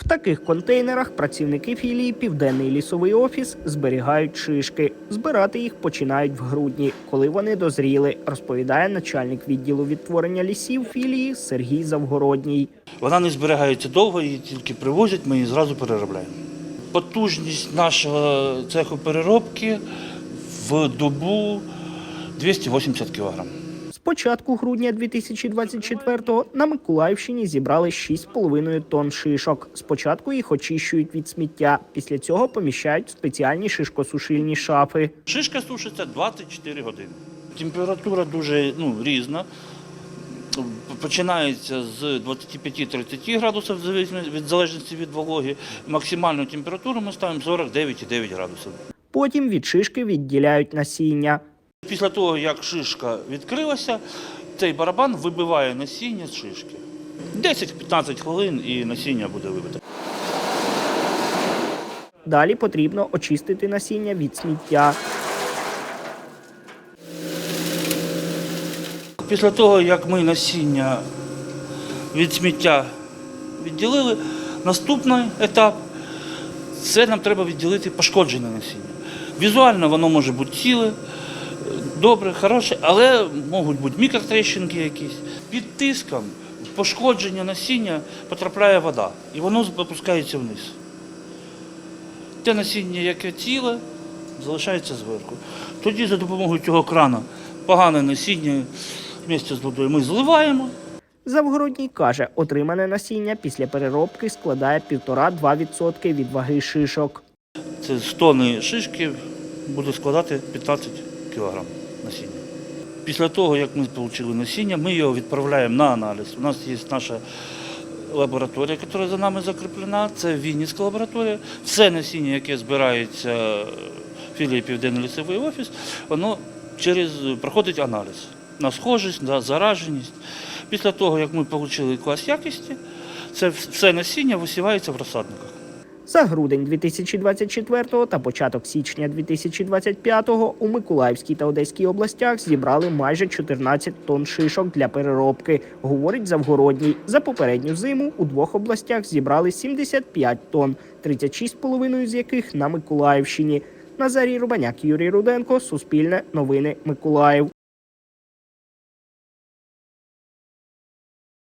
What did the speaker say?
В таких контейнерах працівники філії Південний лісовий офіс зберігають шишки. Збирати їх починають в грудні, коли вони дозріли, розповідає начальник відділу відтворення лісів філії Сергій Завгородній. Вона не зберігається довго, її тільки привозять, ми її зразу переробляємо. Потужність нашого цеху переробки в добу 280 кг. Початку грудня 2024-го на Миколаївщині зібрали 6,5 тонн шишок. Спочатку їх очищують від сміття, після цього поміщають в спеціальні шишкосушильні шафи. Шишка сушиться 24 години. Температура дуже ну, різна. Починається з 25-30 градусів в від залежності від вологи. Максимальну температуру ми ставимо 49,9 градусів. Потім від шишки відділяють насіння. Після того, як шишка відкрилася, цей барабан вибиває насіння з шишки. 10-15 хвилин і насіння буде вибите. Далі потрібно очистити насіння від сміття. Після того, як ми насіння від сміття відділили, наступний етап це нам треба відділити пошкоджене насіння. Візуально воно може бути ціле, добре, хороше, але можуть бути мікротрещинки якісь. Під тиском пошкодження насіння потрапляє вода і воно опускається вниз. Те насіння, яке ціле, залишається зверху. Тоді за допомогою цього крана погане насіння вместе з водою ми зливаємо. Завгородній каже, отримане насіння після переробки складає 1,5-2% від ваги шишок. Це з тони шишки буде складати 15 кг насіння. Після того, як ми отримали насіння, ми його відправляємо на аналіз. У нас є наша лабораторія, яка за нами закріплена. Це Вінницька лабораторія. Все насіння, яке збирається в філії Південний лісовий офіс, воно через, проходить аналіз на схожість, на зараженість. Після того, як ми отримали клас якості, це все насіння висівається в розсадниках. За грудень 2024 та початок січня 2025 у Миколаївській та Одеській областях зібрали майже 14 тонн шишок для переробки, говорить Завгородній. За попередню зиму у двох областях зібрали 75 тонн, 36,5 з яких на Миколаївщині. Назарій Рубаняк, Юрій Руденко, Суспільне, Новини Миколаїв.